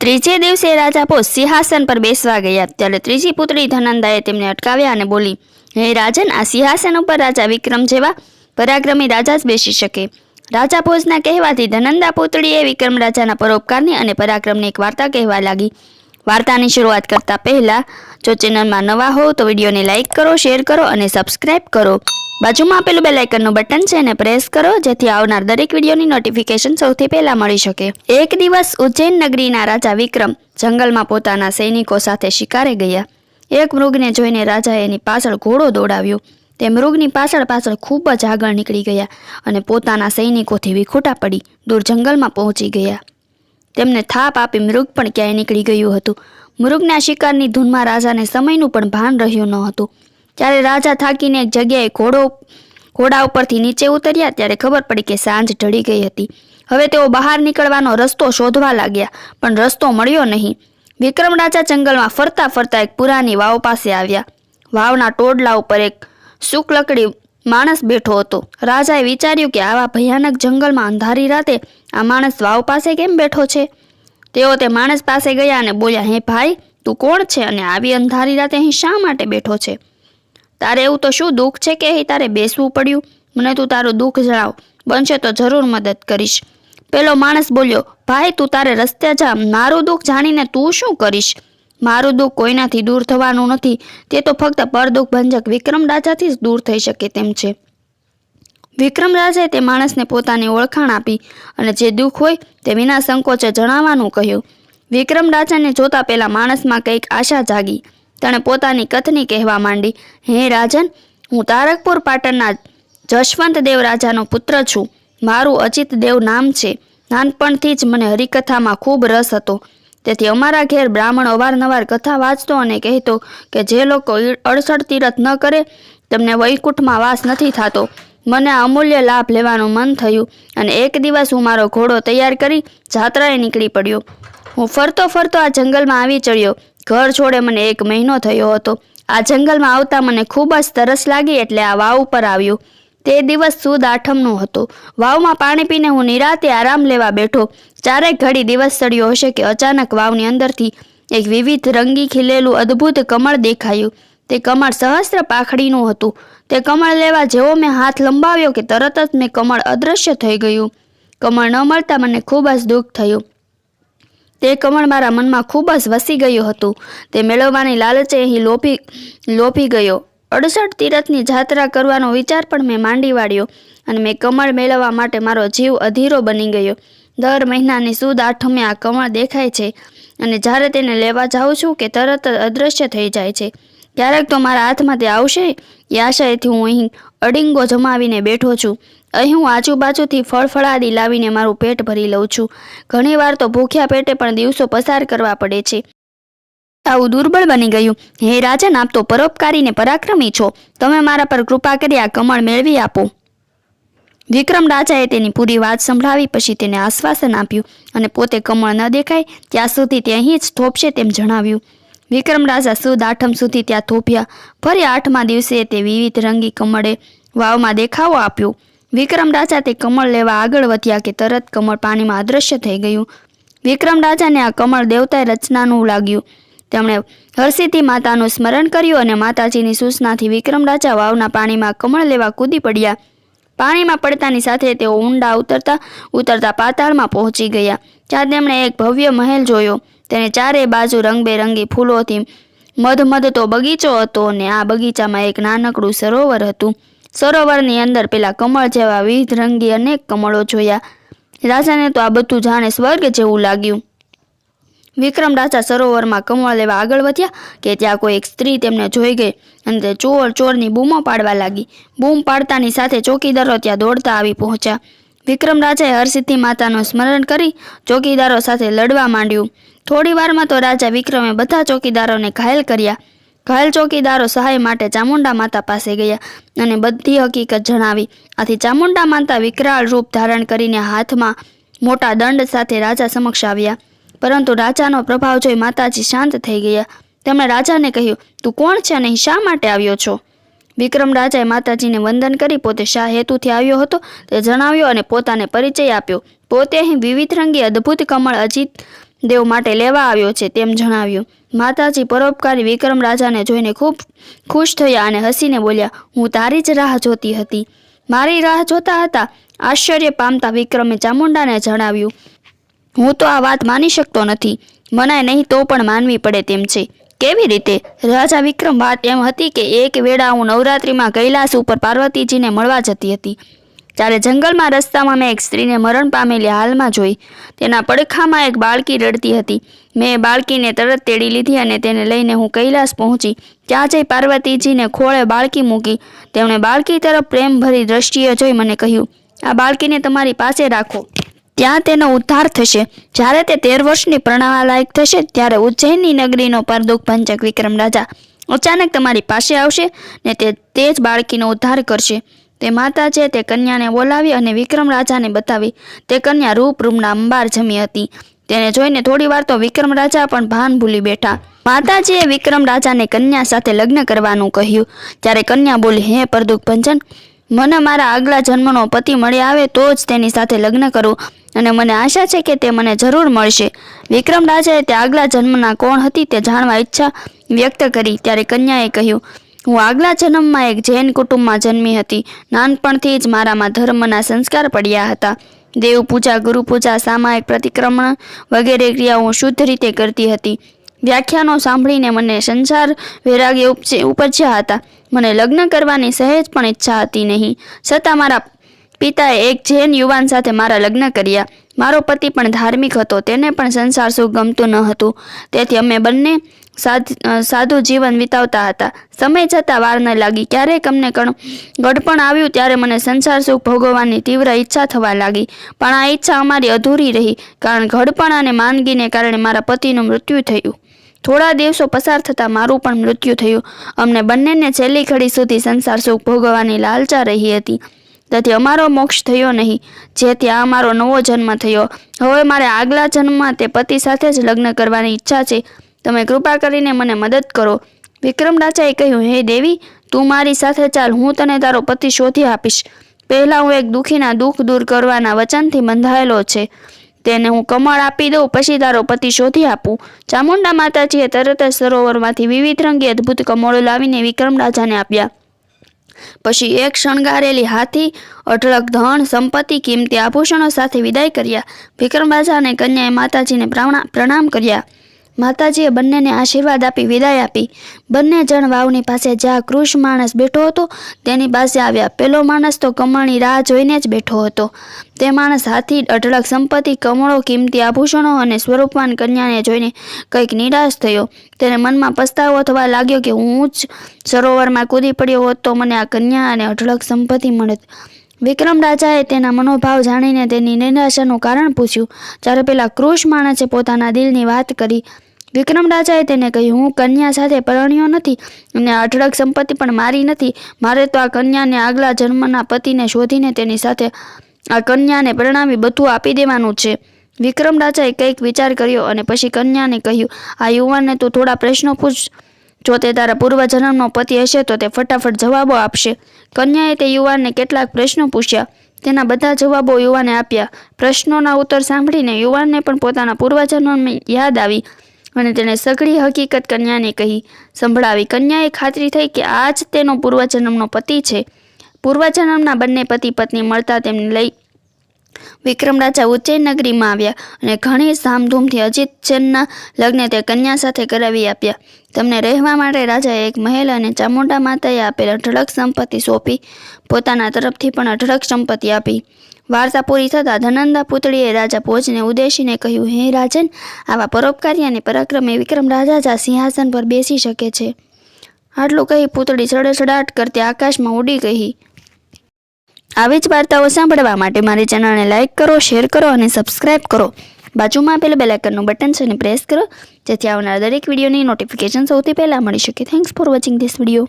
ત્રીજે દિવસે રાજા પોષ સિંહાસન પર બેસવા ગયા. ત્યારે ત્રીજી પુત્રી ધનંદાએ તેમને અટકાવ્યા અને બોલી, હે રાજન, આ સિંહાસન ઉપર રાજા વિક્રમ જેવા પરાક્રમી રાજા જ બેસી શકે. રાજા ભોજના કહેવાથી ધનંદા પુત્રીએ વિક્રમ રાજાના પરોપકારની અને પરાક્રમની એક વાર્તા કહેવા લાગી. વાર્તાની શરૂઆત કરતા પહેલા, જો ચેનલમાં નવા હો, તો વિડીયોને લાઇક કરો, શેર કરો અને સબસ્ક્રાઇબ કરો. બાજુમાં આપેલું બેલ આઇકનનું બટન છે એને પ્રેસ કરો, જેથી આવનાર દરેક વિડીયોની નોટિફિકેશન સૌથી પહેલા મળી શકે. એક દિવસ ઉજ્જૈન નગરીના રાજા વિક્રમ જંગલમાં પોતાના સૈનિકો સાથે શિકારે ગયા. એક મૃગને જોઈને રાજાએ એની પાછળ ઘોડો દોડાવ્યો. તે મૃગની પાછળ પાછળ ખૂબ જ આગળ નીકળી ગયા અને પોતાના સૈનિકોથી વિખૂટા પડી, દૂર જંગલમાં પહોંચી ગયા. તેમને થાપ આપી મૃગ પણ ક્યાંય નીકળી ગયું હતું. મૃગના શિકારની ધૂનમાં રાજાને સમયનું પણ ભાન રહ્યું ન હતું. ત્યારે રાજા થાકીને એક જગ્યાએ ઘોડો, ઘોડા ઉપરથી નીચે ઉતર્યા ત્યારે ખબર પડી કે સાંજ ઢળી ગઈ હતી. હવે તેઓ બહાર નીકળવાનો રસ્તો શોધવા લાગ્યા, પણ રસ્તો મળ્યો નહીં. વિક્રમ રાજા જંગલમાં ફરતા ફરતા એક પુરાની વાવ પાસે આવ્યા. વાવના ટોડલા ઉપર એક શુકલકડી માણસ બેઠો હતો. રાજાએ વિચાર્યું કે આવા ભયાનક જંગલમાં અંધારી રાતે આ માણસ વાવ પાસે કેમ બેઠો છે? તેઓ તે માણસ પાસે ગયા અને બોલ્યા, હે ભાઈ, તું કોણ છે અને આવી અંધારી રાતે અહીં શા માટે બેઠો છે? તારે એવું તો શું દુઃખ છે કે અહીં તારે બેસવું પડ્યું? મને તું તારું દુઃખ જણાવ. બનશે તો જરૂર મદદ કરીશ. પેલો માણસ બોલ્યો, ભાઈ, તું તારે રસ્તે જા. મારું દુઃખ જાણીને તું શું કરીશ? મારું દુઃખ કોઈનાથી દૂર થવાનું નથી. તે તો ફક્ત પરદુઃખ ભંજક વિક્રમ રાજાથી જ દૂર થઈ શકે તેમ છે. વિક્રમ રાજાએ તે માણસને પોતાની ઓળખાણ આપી અને જે દુઃખ હોય તે વિના સંકોચે જણાવવાનું કહ્યું. વિક્રમ રાજાને જોતા પહેલાં માણસમાં કંઈક આશા જાગી. તેણે પોતાની કથની કહેવા માંડી, હે રાજન, હું તારકપુર પાટણના જશવંત દેવ રાજાનો પુત્ર છું. મારું અચિત દેવ નામ છે. નાનપણથી જ મને હરિકથામાં ખૂબ રસ હતો. તેથી અમારા ઘેર બ્રાહ્મણ અવારનવાર કથા વાંચતો અને કહેતો કે જે લોકો અડસડ તીરથ ન કરે, તેમને વૈકુંઠમાં વાસ નથી થતો. મને અમૂલ્ય લાભ લેવાનું મન થયું અને એક દિવસ હું મારો ઘોડો તૈયાર કરી જાત્રાએ નીકળી પડ્યો. હું ફરતો ફરતો આ જંગલમાં આવી ચડ્યો. ઘર છોડે મને એક મહિનો થયો હતો. આ જંગલમાં આવતા મને ખૂબ જ તરસ લાગી એટલે આ વાવ ઉપર આવ્યો. તે દિવસ સુદ આઠમનો હતો. વાવમાં પાણી પીને હું નિરાતે આરામ લેવા બેઠો. ચારેક ઘડી દિવસ સળ્યો હશે કે અચાનક વાવની અંદરથી એક વિવિધ રંગી ખીલેલું અદ્ભુત કમળ દેખાયું. તે કમળ સહસ્ત્ર પાખડીનું હતું. તે કમળ લેવા જેવો મેં હાથ લંબાવ્યો કે તરત જ મેં કમળ અદૃશ્ય થઈ ગયું. કમળ ન મળતા મને ખૂબ જ દુઃખ થયું. તે કમળ મારા મનમાં ખૂબ જ વસી ગયું હતું. તે મેળવવાની લાલચે અહીં લોભી લોભી ગયો. અડસઠ તીરથની જાત્રા કરવાનો વિચાર પણ મેં માંડી વાળ્યો અને મેં કમળ મેળવવા માટે મારો જીવ અધીરો બની ગયો. દર મહિનાની સુદ આઠમે આ કમળ દેખાય છે અને જ્યારે તેને લેવા જાઉં છું કે તરત જ અદૃશ્ય થઈ જાય છે. ક્યારેક તો મારા હાથમાં તે આવશે, એ આશાએથી હું અહીં અડિંગો જમાવીને બેઠો છું. અહીં હું આજુબાજુથી ફળ ફળાદી લાવીને મારું પેટ ભરી લઉં છું. ઘણીવાર તો ભૂખ્યા પેટે પણ દિવસો પસાર કરવા પડે છે. આવું દુર્બળ બની ગયું. હે રાજન, આપ તો પરોપકારીને પરાક્રમી છો. તમે મારા પર કૃપા કરી આ કમળ મેળવી આપો. વિક્રમ રાજાએ તેની પૂરી વાત સંભળાવી, પછી તેને આશ્વાસન આપ્યું અને પોતે કમળ ન દેખાય, ત્યાં સુધી તે અહીં જ થોપશે તેમ જણાવ્યું. વિક્રમ રાજા સુદ આઠમ સુધી ત્યાં થોપ્યા ફરી આઠમા દિવસે તે વિવિધ રંગી કમળે વાવમાં દેખાવો આપ્યો. વિક્રમ રાજા તે કમળ લેવા આગળ વધ્યા કે તરત કમળ પાણીમાં અદૃશ્ય થઈ ગયું. વિક્રમ રાજાને આ કમળ દેવતાએ રચનાનું લાગ્યું. તેમણે હરસિદ્ધિ માતાનું સ્મરણ કર્યું અને માતાજીની સૂચનાથી વિક્રમ રાજા વાવના પાણીમાં કમળ લેવા કૂદી પડ્યા. પાણીમાં પડતાની સાથે તેઓ ઊંડા ઉતરતા ઉતરતા પાતાળમાં પહોંચી ગયા. ત્યાં તેમણે એક ભવ્ય મહેલ જોયો. તેને ચારે બાજુ રંગબેરંગી ફૂલોથી મધમધતો બગીચો હતો અને આ બગીચામાં એક નાનકડું સરોવર હતું. સરોવરની અંદર પેલા કમળ જેવા વિવિધ રંગી અનેક કમળો જોયા. રાજાને તો આ બધું જાણે સ્વર્ગ જેવું લાગ્યું. વિક્રમ રાજા સરોવરમાં કમળ લેવા આગળ વધ્યા કે ત્યાં કોઈ એક સ્ત્રી તેમને જોઈ ગઈ અને તે ચોર ચોરની બૂમો પાડવા લાગી. બૂમ પાડતાની સાથે ચોકીદારો ત્યાં દોડતા આવી પહોંચ્યા. વિક્રમ રાજાએ હરસિદ્ધિ માતાનું સ્મરણ કરી ચોકીદારો સાથે લડવા માંડ્યું. થોડી વારમાં તો રાજા વિક્રમે બધા ચોકીદારોને ઘાયલ કર્યા. ઘાયલ ચોકીદારો સહાય માટે ચામુંડા માતા પાસે ગયા અને બધી હકીકત જણાવી. આથી ચામુંડા માતા વિકરાળ રૂપ ધારણ કરીને હાથમાં મોટા દંડ સાથે રાજા સમક્ષ આવ્યા. પરંતુ રાજાનો પ્રભાવ જોઈ માતાજી શાંત થઈ ગયા. તેમણે રાજાને કહ્યું, તું કોણ છે અને શા માટે આવ્યો છો? વિક્રમ રાજાએ માતાજીને વંદન કરી પોતે શા હેતુથી આવ્યો હતો તે જણાવ્યો અને પોતાને પરિચય આપ્યો. પોતે અહીં વિવિધ રંગી અદ્ભુત કમળ અજીત દેવ માટે લેવા આવ્યો છે, તેમ જણાવ્યું. માતાજી પરોપકારી વિક્રમ રાજાને જોઈને ખૂબ ખુશ થયા અને હસીને બોલ્યા, હું તારી જ રાહ જોતી હતી. મારી રાહ જોતા હતા. આશ્ચર્ય પામતા વિક્રમે ચામુંડાને જણાવ્યું હું તો આ વાત માની શકતો નથી. મનાય નહીં તો પણ માનવી પડે તેમ છે. કેવી રીતે? રાજા વિક્રમ વાત એમ હતી કે એક વેળા હું નવરાત્રિમાં કૈલાસ ઉપર પાર્વતીજીને મળવા જતી હતી. ત્યારે જંગલમાં રસ્તામાં મેં એક સ્ત્રીને મરણ પામેલી હાલમાં જોઈ. તેના પડખામાં એક બાળકી રડતી હતી. મેં બાળકીને તરત તેડી લીધી અને તેને લઈને હું કૈલાસ પહોંચી. ત્યાં જઈ પાર્વતીજીને ખોળે બાળકી મૂકી. તેમણે બાળકી તરફ પ્રેમભરી દ્રષ્ટિએ જોઈ મને કહ્યું, આ બાળકીને તમારી પાસે રાખો. ત્યાં તેનો ઉદ્ધાર થશે. જ્યારે તે તેર વર્ષની પ્રણાવા લાયક થશે, ત્યારે ઉજ્જૈનની નગરીનો પરદુખ પંચક વિક્રમ રાજા અચાનક તમારી પાસે આવશે ને તે તે જ બાળકીનો ઉદ્ધાર કરશે. તે માતાજીએ તે કન્યાને બોલાવી અને વિક્રમ રાજાને બતાવી. તે કન્યા રૂપ રૂમના અંબાર જમી હતી. તેને જોઈને થોડી વાર તો વિક્રમ રાજા પણ ભાન ભૂલી બેઠા. માતાજીએ વિક્રમ રાજાને કન્યા સાથે લગ્ન કરવાનું કહ્યું. ત્યારે કન્યા બોલી, હે પરદુખ ભંજન મને મારા આગલા જન્મનો પતિ મળી આવે તો જ તેની સાથે લગ્ન કરું અને મને આશા છે કે તે મને જરૂર મળશે. વિક્રમ રાજાએ તે આગલા જન્મના કોણ હતી તે જાણવા ઈચ્છા વ્યક્ત કરી. ત્યારે કન્યાએ કહ્યું, હું આગલા જન્મમાં એક જૈન કુટુંબમાં જન્મી હતી. નાનપણથી જ મારામાં ધર્મના સંસ્કાર પડ્યા હતા. દેવ પૂજા ગુરુ પૂજા સામાયિક, પ્રતિક્રમણ વગેરે ક્રિયાઓ શુદ્ધ રીતે કરતી હતી. વ્યાખ્યાનો સાંભળીને મને સંસાર વૈરાગ્ય ઉપજે ઉપજ્યા હતા. મને લગ્ન કરવાની સહેજ પણ ઈચ્છા હતી નહીં. છતાં મારા પિતાએ એક જૈન યુવાન સાથે મારા લગ્ન કર્યા. મારો પતિ પણ ધાર્મિક હતો, તેને પણ સંસાર સુખ ગમતું ન હતું. તેથી અમે બંને સાદું જીવન વિતાવતા હતા. સમય જતાં વાર ન લાગી. ક્યારેક અમને કણ ગઢપણ આવ્યું ત્યારે મને સંસાર સુખ ભોગવવાની તીવ્ર ઈચ્છા થવા લાગી. પણ આ ઈચ્છા અમારી અધૂરી રહી, કારણ ગડપણ અને માંદગીને કારણે મારા પતિનું મૃત્યુ થયું. થોડા દિવસો પસાર થતાં મારું પણ મૃત્યુ થયું. અમને બંનેને છેલ્લી ઘડી સુધી સંસાર સુખ ભોગવવાની લાલચા રહી હતી. તેથી અમારો મોક્ષ થયો નહીં જેથી ત્યાં અમારો નવો જન્મ થયો. હવે મારે આગલા જન્મમાં તે પતિ સાથે જ લગ્ન કરવાની ઈચ્છા છે. તમે કૃપા કરીને મને મદદ કરો. વિક્રમ રાજાએ કહ્યું, હે દેવી, તું મારી સાથે ચાલ, હું તને તારો પતિ શોધી આપીશ. પહેલાં હું એક દુઃખીના દુઃખ દૂર કરવાના વચનથી બંધાયેલો છે. તેને હું કમળ આપી દઉં, પછી તારો પતિ શોધી આપું. ચામુંડા માતાજીએ તરત જ સરોવરમાંથી વિવિધ રંગી અદ્ભુત કમળો લાવીને વિક્રમ રાજાને આપ્યા. પછી એક શણગારેલી હાથી, અઢળક ધન, સંપત્તિ, કિંમતી આભૂષણો સાથે વિદાય કર્યા. વિક્રમ રાજા અને કન્યાએ માતાજીને પ્રણા- પ્રણામ કર્યા. માતાજીએ બંનેને આશીર્વાદ આપી, વિદાય આપી. બંને જણ વાવની પાસે જ્યાં કૃષ માણસ બેઠો હતો, તેની પાસે આવ્યા. પેલો માણસ તો કમળની રાહ જોઈને જ બેઠો હતો. તે માણસ હાથી, અઢળક સંપત્તિ, કમળો, કિંમતી આભૂષણો અને સ્વરૂપવાન કન્યાને જોઈને કંઈક નિરાશ થયો. તેને મનમાં પસ્તાવો થવા લાગ્યો કે હું જ સરોવરમાં કૂદી પડ્યો હોત તો મને આ કન્યા અને અઢળક સંપત્તિ મળત. વિક્રમ રાજાએ તેના મનોભાવ જાણીને તેની નિરાશાનું કારણ પૂછ્યું. જ્યારે પેલા કૃષ માણસે પોતાના દિલની વાત કરી. વિક્રમ રાજાએ તેને કહ્યું, હું કન્યા સાથે પરણ્યો નથી અને અઢળક સંપત્તિ પણ મારી નથી. મારે તો આ કન્યાને આગલા જન્મના પતિને શોધીને તેની સાથે આ કન્યાને પરણાવી બધું આપી દેવાનું છે. વિક્રમ રાજાએ કંઈક વિચાર કર્યો અને પછી કન્યાને કહ્યું, આ યુવાનને તું થોડા પ્રશ્નો પૂછ. જો તે તારા પૂર્વજન્મનો પતિ હશે તો તે ફટાફટ જવાબો આપશે. કન્યાએ તે યુવાનને કેટલાક પ્રશ્નો પૂછ્યા. તેના બધા જવાબો યુવાને આપ્યા. પ્રશ્નોના ઉત્તર સાંભળીને યુવાનને પણ પોતાના પૂર્વજન્મની યાદ આવી. અને તેણે સઘળી હકીકત કન્યાને કહી, સંભળાવી, કન્યાએ ખાતરી થઈ કે આ જ તેનો પૂર્વજન્મનો પતિ છે. પૂર્વજન્મના બંને પતિ પત્ની મળતા તેમને લઈ વિક્રમ રાજા ઉજ્જૈન નગરીમાં આવ્યા અને ઘણી ધામધૂમથી અજીત સેનના લગ્ન તે કન્યા સાથે કરાવી આપ્યા. તેમને રહેવા માટે રાજાએ એક મહેલ અને ચામુંડા માતાએ આપેલ અઢળક સંપત્તિ સોંપી, પોતાના તરફથી પણ અઢળક સંપત્તિ આપી. વાર્તા પૂરી થતાં ધનંદા પુતળીએ રાજા ભોજને ઉદ્દેશીને કહ્યું, હે રાજન, આવા પરોપકારી અને પરાક્રમે વિક્રમ રાજા સિંહાસન પર બેસી શકે છે. આટલું કહી પુતળી સડસડાટ કરતી આકાશમાં ઉડી ગઈ. આવી જ વાર્તાઓ સાંભળવા માટે મારી ચેનલને લાઇક કરો, શેર કરો અને સબસ્ક્રાઇબ કરો. બાજુમાં આપેલ બેલાઇકનનું બટન છે અને પ્રેસ કરો, જેથી આવનાર દરેક વિડીયોની નોટિફિકેશન સૌથી પહેલાં મળી શકે. Thanks for watching this video